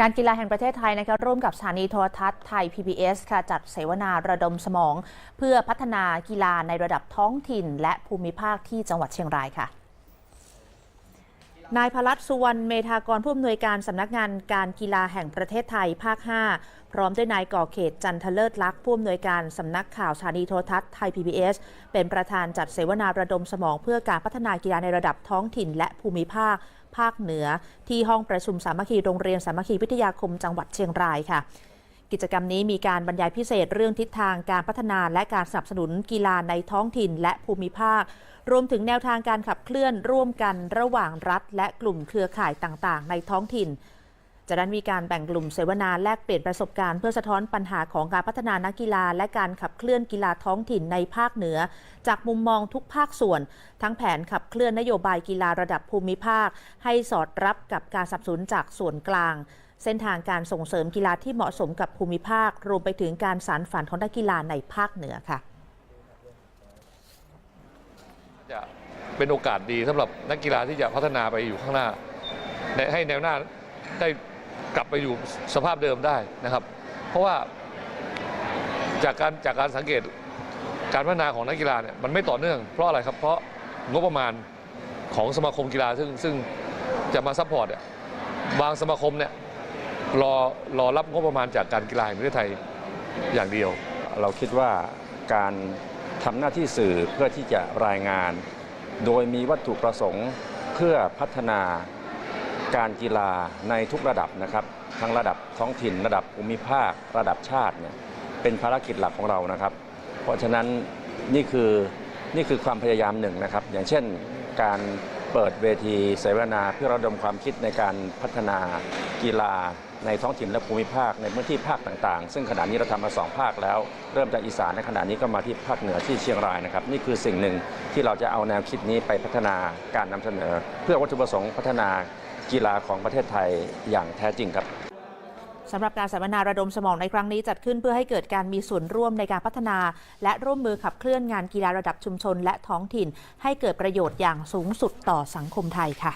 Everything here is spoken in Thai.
การกีฬาแห่งประเทศไทยนะคะร่วมกับสถานีโทรทัศน์ไทย PBS ค่ะจัดเสวนาระดมสมอง เพื่อพัฒนากีฬาในระดับท้องถิ่น และภูมิภาคที่จังหวัดเชียงรายค่ะนายพลัดสุวรรณเมธากรผู้อำนวยการสำนักงานการกีฬาแห่งประเทศไทยภาค 5 พร้อมด้วยนายก่อเขตจันทเลิศลักษณ์ผู้อำนวยการสำนักข่าวสถานีโทรทัศน์ไทย PBS เป็นประธานจัดเสวนาระดมสมองเพื่อการพัฒนากีฬาในระดับท้องถิ่นและภูมิภาค ภาคเหนือ ที่ห้องประชุมสามัคคีโรงเรียนสามัคคีวิทยาคมจังหวัดเชียงรายค่ะ กิจกรรมนี้มีการบรรยายพิเศษเรื่องทิศทางการพัฒนาและการสนับสนุนกีฬาในท้องถิ่นและภูมิภาค รวมถึงแนวทางการขับเคลื่อนร่วมกันระหว่างรัฐ และกลุ่มเครือข่ายต่างๆ ในท้องถิ่น จากนั้นมีการแบ่งกลุ่มเสวนาแลกเปลี่ยนประสบการณ์เพื่อสะท้อนปัญหาของการพัฒนานักกีฬา และการขับเคลื่อนกีฬาท้องถิ่นในภาคเหนือ จากมุมมองทุกภาคส่วน ทั้งแผนขับเคลื่อนนโยบายกีฬาระดับภูมิภาค ให้สอดรับกับการสนับสนุนจากส่วนกลาง เส้นทางการส่งเสริมกีฬาที่เหมาะสมกับภูมิภาค รวมไปถึงการสานฝันของนักกีฬาในภาคเหนือค่ะจะเป็นโอกาสดีสำหรับนักกีฬาที่จะพัฒนาไปอยู่ข้างหน้าให้แนวหน้าได้ กลับไปอยู่สภาพเดิมได้นะครับ เพราะว่าจากการจากการสังเกตการพัฒนาของนักกีฬาเนี่ยมันไม่ต่อเนื่องเพราะอะไรครับ เพราะงบประมาณของสมาคมกีฬาซึ่งซึ่งจะมาซัพพอร์ตเนี่ยบางสมาคมเนี่ยรอรอรับงบประมาณจากการกีฬาแห่งประเทศไทยอย่างเดียว เราคิดว่าการทำหน้าที่สื่อเพื่อที่จะรายงาน โดยมีวัตถุประสงค์เพื่อพัฒนา การกีฬาในทุกระดับนะครับ ทั้งระดับท้องถิ่น ระดับภูมิภาค ระดับชาติเนี่ยเป็นภารกิจหลักของเรานะครับ เพราะฉะนั้นนี่คือนี่คือความพยายามหนึ่งนะครับ อย่างเช่นการเปิดเวทีเสวนาเพื่อระดมความคิดในการพัฒนากีฬาในท้องถิ่นและภูมิภาคในพื้นที่ภาคต่างๆ ซึ่งขณะนี้เราทำมาสองภาคแล้ว เริ่มจากอีสานในขณะนี้ก็มาที่ภาคเหนือที่เชียงรายนะครับ นี่คือสิ่งหนึ่งที่เราจะเอาแนวคิดนี้ไปพัฒนาการนำเสนอ เพื่อวัตถุประสงค์พัฒนา กีฬาของประเทศไทยอย่างแท้จริงครับสำหรับการสัมมนาระดมสมองในครั้งนี้จัดขึ้นเพื่อให้เกิดการมีส่วนร่วมในการพัฒนา และร่วมมือขับเคลื่อนงานกีฬาระดับชุมชนและท้องถิ่น ให้เกิดประโยชน์อย่างสูงสุดต่อสังคมไทยค่ะ